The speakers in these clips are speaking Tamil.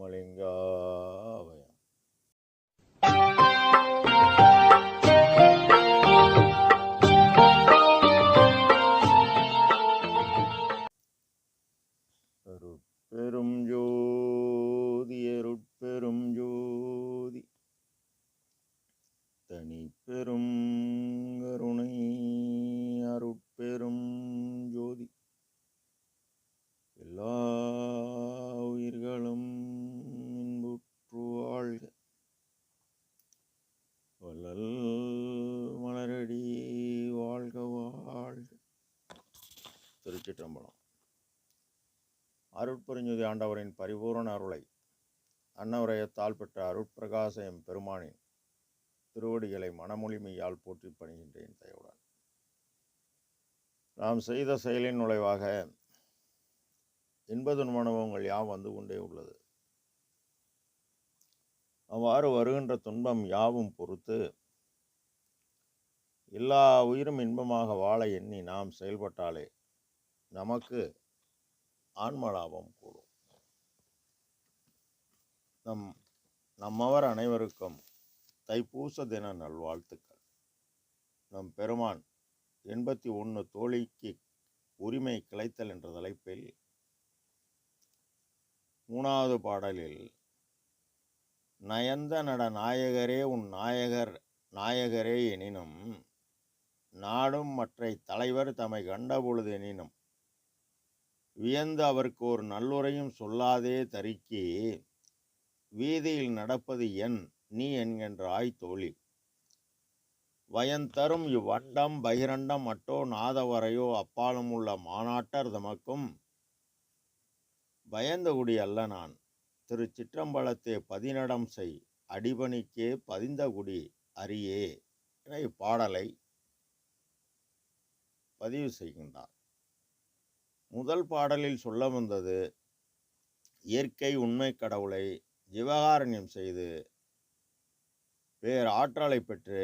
ராமலிங்காவயம் பெரும் ஜோதி அருட்பெரும் ஜோதி. தனி பெரும் திருச்சிற்றம்பலம். அருட்பெருஞ்சுதி ஆண்டவரின் பரிபூரண அருளை அன்னவரையத்தால் பெற்ற அருட்பிரகாச எம் பெருமானின் திருவடிகளை மனமொழிமையால் போற்றி பணிகின்றேன் தயவுடன். நாம் செய்த செயலின் நுழைவாக இன்பது துன்பங்கள் யாம் வந்து கொண்டே உள்ளது. அவ்வாறு வருகின்ற துன்பம் யாவும் பொறுத்து எல்லா உயிரும் இன்பமாக வாழ எண்ணி நாம் செயல்பட்டாலே நமக்கு ஆன்மலாபம் கூடும். நம் நம்மவர் அனைவருக்கும் தைப்பூச தின நல்வாழ்த்துக்கள். நம் பெருமான் எண்பத்தி ஒன்று தோழிக்கு உரிமை கிளைத்தல் என்ற தலைப்பில் மூணாவது பாடலில் நயந்த நட நாயகரே உன் நாயகர் நாயகரே எனினும் நாடும் மற்றை தலைவர் தம்மை கண்டபொழுது எனினும் வியந்து அவருக்கு ஒரு நல்லுரையும் சொல்லாதே தரிக்கி வீதியில் நடப்பது என் நீ என்கின்றாய் தோழி. வயந்தரும் இவ்வண்டம் பகிரண்டம் மட்டோ நாதவரையோ அப்பாலும் உள்ள மாநாட்டர் தமக்கும். பயந்தகுடி அல்ல நான். திரு சிற்றம்பலத்தே பதினடம் செய் அடிபணிக்கே பதிந்தகுடி அரியே என இப்பாடலை பதிவு செய்கின்றார். முதல் பாடலில் சொல்ல வந்தது இயற்கை உண்மை கடவுளை ஜீவகாரண்யம் செய்து வேறு ஆற்றலை பெற்று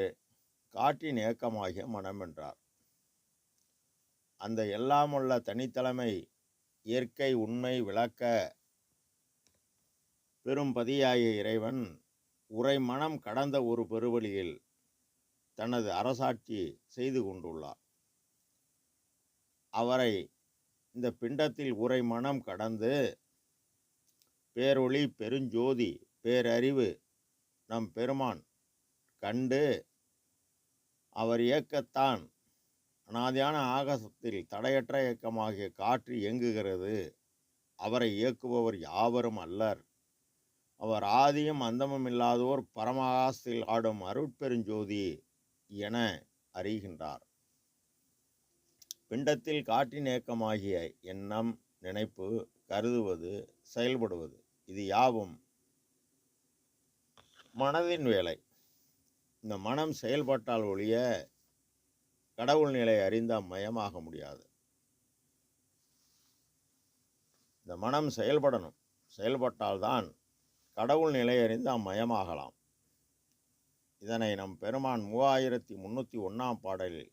காற்றின் ஏக்கமாகிய மனம் என்றார். அந்த எல்லாமுள்ள தனித்தலைமை இயற்கை உண்மை விளக்க பெரும்பதியாகிய இறைவன் உரை மனம் கடந்த ஒரு பெருவழியில் தனது அரசாட்சி செய்து கொண்டுள்ளார். அவரை இந்த பிண்டத்தில் உரை மனம் கடந்து பேரொளி பெருஞ்சோதி பேரறிவு நம் பெருமான் கண்டு அவர் இயக்கத்தான் அனாதியான ஆகாசத்தில் தடையற்ற இயக்கமாகிய காற்று இயங்குகிறது. அவரை இயக்குபவர் யாவரும் அல்லர். அவர் ஆதியும் அந்தமும் இல்லாதோர் பரமகாசத்தில் ஆடும் அருட்பெருஞ்சோதி என அறிகின்றார். பிண்டத்தில் காற்றின் ஏக்கமாகிய எண்ணம் நினைப்பு கருதுவது செயல்படுவது இது யாவும் மனதின் வேலை. இந்த மனம் செயல்பட்டால் ஒழிய கடவுள் நிலை அறிந்த மயமாக முடியாது. இந்த மனம் செயல்படணும். செயல்பட்டால்தான் கடவுள் நிலை அறிந்து அம்மயமாகலாம் இதனை நம் பெருமான் மூவாயிரத்தி முன்னூற்றி ஒன்றாம் பாடலில்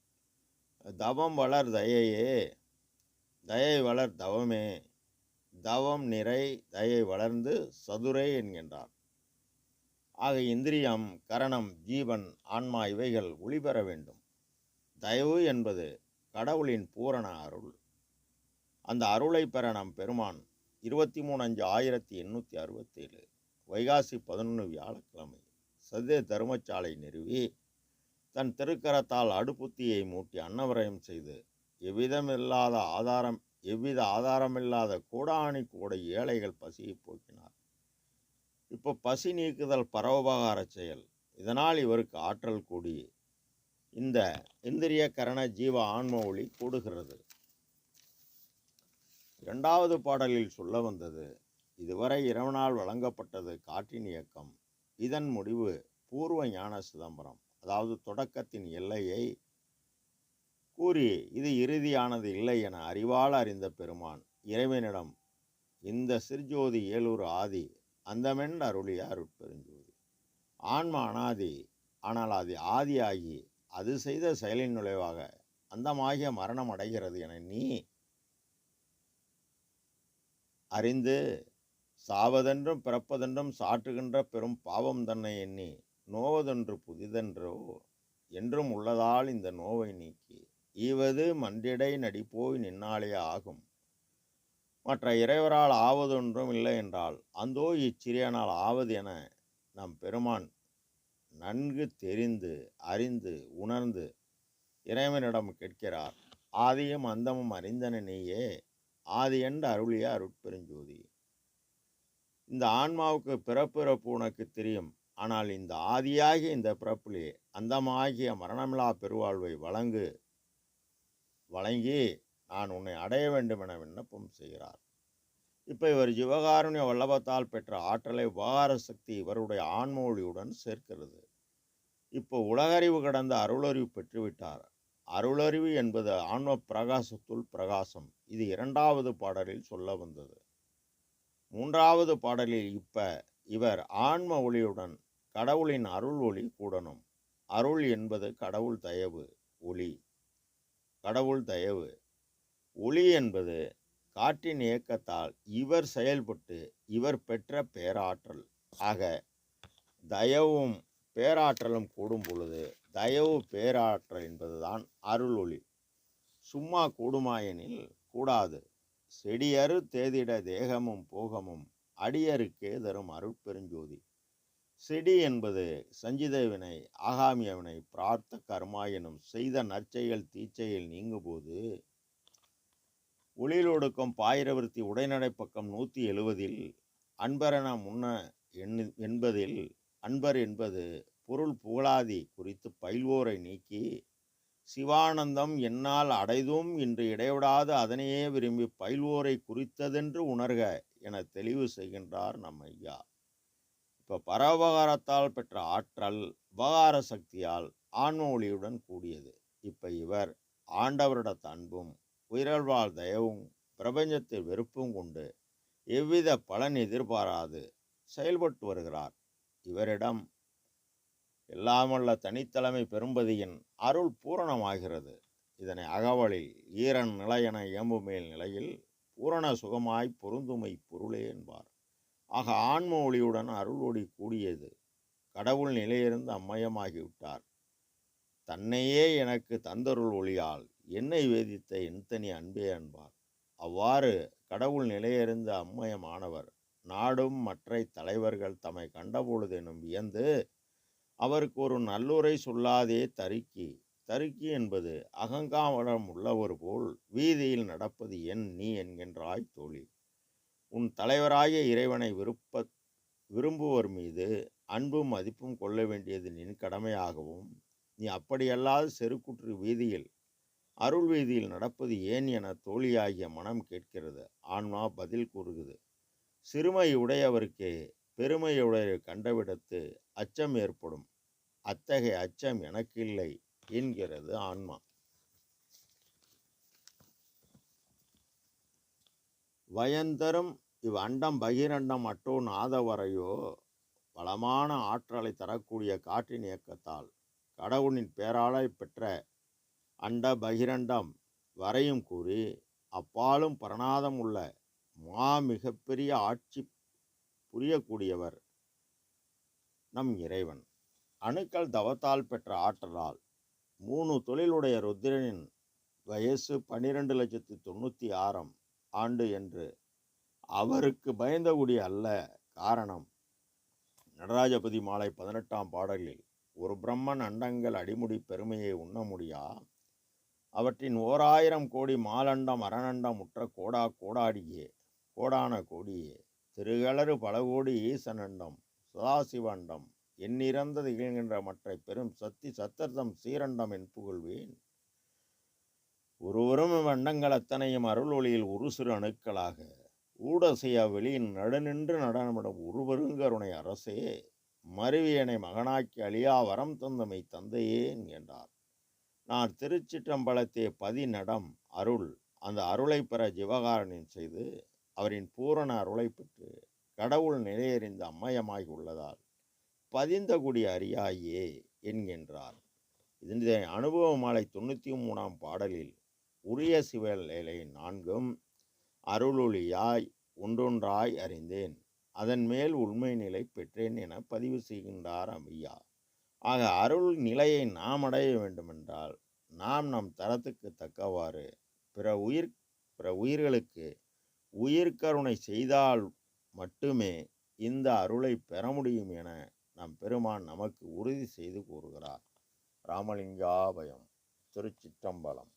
தவம் வளர் தயையே தயை வளர் தவமே. தவம் நிறை தயை வளர்ந்து சதுரை என்கின்றான். ஆக இந்திரியம் கரணம் ஜீவன் ஆன்மா இவைகள் ஒளிபெற வேண்டும். தயவு என்பது கடவுளின் பூரண அருள். அந்த அருளை பெற நம் பெருமான் இருபத்தி மூணு அஞ்சு ஆயிரத்தி எண்ணூற்றி அறுபத்தேழு வைகாசி பதினொன்று வியாழக்கிழமை சதே தர்மசாலை நிறுவி தன் திருக்கரத்தால் அடுப்புத்தியை மூட்டி அன்னவரையும் செய்து எவ்விதமில்லாத ஆதாரம் எவ்வித ஆதாரமில்லாத கூடாணி கூட ஏழைகள் பசியை போக்கினார். இப்போ பசி நீக்குதல் பரவபகார செயல். இதனால் இவருக்கு ஆற்றல் கூடி இந்த இந்திரிய கரண ஜீவ ஆன்ம ஒளி கூடுகிறது. இரண்டாவது பாடலில் சொல்ல வந்தது இதுவரை இரவனால் வழங்கப்பட்டது காற்றின் இயக்கம். இதன் முடிவு பூர்வ ஞான சிதம்பரம். அதாவது தொடக்கத்தின் எல்லையை கூறி இது இறுதியானது இல்லை என அறிவால் அறிந்த பெருமான் இறைவனிடம் இந்த சிற்ஜோதி ஏலூர் ஆதி அந்தமென் அருளியார் அருட்பெருஞ்சோதி ஆன்மா அனாதி ஆனால் அது ஆதியாகி அது செய்த செயலின் நுழைவாக அந்தமாகிய மரணம் அடைகிறது என நீ அறிந்து சாவதென்றும் பிறப்பதென்றும் சாற்றுகின்ற பெரும் பாவம் தன்னை எண்ணி நோவதென்று புதிதென்றோ என்றும் உள்ளதால் இந்த நோவை நீக்கி ஈவது மன்றிடை நடிப்போய் நின்னாலே ஆகும். மற்ற இறைவரால் ஆவதொன்றும் இல்லை என்றால் அந்தோ இச்சிறியனால் ஆவது என நம் பெருமான் நன்கு தெரிந்து அறிந்து உணர்ந்து இறைவனிடம் கேட்கிறார். ஆதியும் அந்தமும் அறிந்தன நீயே ஆதி என்று அருளிய அருட்பெருஞ்சோதி. இந்த ஆன்மாவுக்கு பிறப்பிறப்பு உனக்கு தெரியும். ஆனால் இந்த ஆதியாகிய இந்த பிறப்பிலே அந்தமாகிய மரணமிலா பெருவாழ்வை வழங்கு வழங்கி நான் உன்னை அடைய வேண்டும் என விண்ணப்பம் செய்கிறார். இப்போ இவர் ஜீவகாருண்ய வல்லபத்தால் பெற்ற ஆற்றலை உபகார சக்தி இவருடைய ஆன்மொழியுடன் சேர்க்கிறது. இப்போ உலகறிவு கடந்த அருளறிவு பெற்றுவிட்டார். அருளறிவு என்பது ஆன்ம பிரகாசத்துள் பிரகாசம். இது இரண்டாவது பாடலில் சொல்ல வந்தது. மூன்றாவது பாடலில் இப்போ இவர் ஆன்ம ஒளியுடன் கடவுளின் அருள் ஒளி கூடணும். அருள் என்பது கடவுள் தயவு ஒளி. கடவுள் தயவு. ஒளி என்பது காற்றின் இயக்கத்தால் இவர் செயல்பட்டு இவர் பெற்ற பேராற்றல். ஆக தயவும் பேராற்றலும் கூடும் பொழுது தயவு பேராற்றல் என்பதுதான் அருள் ஒளி. சும்மா கூடுமாயெனில் கூடாது. செடியறு தேதிட தேகமும் போகமும் அடியருக்கே தரும் அருட்பெருஞ்சோதி. செடி என்பது சஞ்சித வினை ஆகாமிய வினை பிரார்த்த கர்மா எனும் செய்த நற்செயல் தீச்செயல் நீங்கும்போது ஒளியிலொடுக்கும் பாயிரவர்த்தி உடைநடை பக்கம் நூற்றி எழுவதில் அன்பரென முன்ன எண்ணு என்பதில் அன்பர் என்பது பொருள் புகழாதி குறித்து பயில்வோரை நீக்கி சிவானந்தம் என்னால் அடைதும் இன்று இடைவிடாது அதனையே விரும்பி பயில்வோரை குறித்ததென்று உணர்க என தெளிவு செய்கின்றார் நம் ஐயா. இப்போ பரவகாரத்தால் பெற்ற ஆற்றல் உபகார சக்தியால் ஆன்ம ஒளியுடன் கூடியது. இப்போ இவர் ஆண்டவரிட அன்பும் உயிரல்வாழ் தயவும் பிரபஞ்சத்தில் வெறுப்பும் கொண்டு எவ்வித பலன் எதிர்பாராது செயல்பட்டு வருகிறார். இவரிடம் எல்லாமல்ல தனித்தலைமை பெரும்பதியின் அருள் பூரணமாகிறது. இதனை அகவலில் ஈரன் நிலையென இயம்புமேல் நிலையில் பூரண சுகமாய் பொருந்துமை பொருளே என்பார். ஆக ஆன்ம ஒளியுடன் அருள் ஒளி கூடியது கடவுள் நிலையிருந்து அம்மயமாகிவிட்டார். தன்னையே எனக்கு தந்தருள் ஒளியால் என்னை வேதித்த என்தனி அன்பே அன்பார் அவ்வாறு கடவுள் நிலையிருந்து அம்மயமானவர் நாடும் மற்ற தலைவர்கள் தம்மை கண்டபொழுதெனும் வியந்து அவருக்கு ஒரு நல்லுரை சொல்லாதே தருக்கி தருக்கி என்பது அகங்காமடம் உள்ளவர் போல் வீதியில் நடப்பது என் நீ என்கின்றாய் தோழி. உன் தலைவராகிய இறைவனை விருப்ப விரும்புவோர் மீது அன்பும் மதிப்பும் கொள்ள வேண்டியது நின் கடமையாகவும் நீ அப்படியல்லாது செருக்குற்று வீதியில் அருள் வீதியில் நடப்பது ஏன் என தோழியாகிய மனம் கேட்கிறது. ஆன்மா பதில் கூறுகிறது. சிறுமை உடையவருக்கே பெருமையுடைய கண்டவிடத்து அச்சம் ஏற்படும். அத்தகைய அச்சம் எனக்கில்லை என்கிறது ஆன்மா. வயந்தரும் இவ் அண்டம் பகிரண்டம் அட்டோ நாதவரையோ வளமான ஆற்றலை தரக்கூடிய காற்றின் இயக்கத்தால் கடவுளின் பேராலை பெற்ற அண்ட பகிரண்டம் வரையும் கூறி அப்பாலும் பரணாதம் உள்ள மா மிகப்பெரிய ஆட்சி புரியக்கூடியவர் நம் இறைவன். அணுக்கள் தவத்தால் பெற்ற ஆற்றலால் மூணு தொழிலுடைய ருத்திரனின் வயசு பன்னிரெண்டு லட்சத்தி தொண்ணூற்றி ஆறாம் ஆண்டு என்று அவருக்கு பயந்தகுடி அல்ல காரணம். நடராஜபதி மாலை பதினெட்டாம் பாடலில் ஒரு பிரம்மன் அண்டங்கள் அடிமுடி பெருமையை உண்ண முடியா? அவற்றின் ஓராயிரம் கோடி மாலண்டம் அரணண்டம் முற்ற கோடா கோடாடியே கோடான கோடியே. திருகளறு பல கோடி ஈசனண்டம் சதாசிவண்டம் எண்ணிறந்தது இகழ்கின்ற மற்ற பெரும் சக்தி சத்தர்தம் சீரண்டம் என் புகழ்வேன். ஒருவரும் வண்ணங்கள் அத்தனையும் அருள் ஒளியில் ஒரு சிறு அணுக்களாக. ஊடசையா வெளியின் நடுநின்று நடனமிடும் ஒருவருங்கருணை அரசே மருவியனை மகனாக்கி அழியா வரம் தந்தமை தந்தையே என்றார். நான் திருச்சிற்றம்பலத்தே பதி நடம் அருள் அந்த அருளை பெற ஜிவகாரனின் செய்து அவரின் பூரண அருளை பெற்று கடவுள் நிலையறிந்த அம்மயமாகி உள்ளதால் பதிந்த குடி அறியாயே என்கின்றார். இதனுடைய அனுபவ மாலை தொண்ணூற்றி மூணாம் பாடலில் உரிய சிவலேலை நான்கும் அருளொளியாய் ஒன்றொன்றாய் அறிந்தேன். அதன் மேல் உண்மை நிலை பெற்றேன் என பதிவு செய்கின்றார் ஐயா ஆக அருள் நிலையை நாம் அடைய வேண்டுமென்றால் நாம் நம் தரத்துக்கு தக்கவாறு பிற உயிர் பிற உயிர்களுக்கு உயிர்கருணை செய்தால் மட்டுமே இந்த அருளை பெற முடியும் என நம் பெருமான் நமக்கு உறுதி செய்து கூறுகிறார். ராமலிங்காபயம் திருச்சிற்றம்பலம்.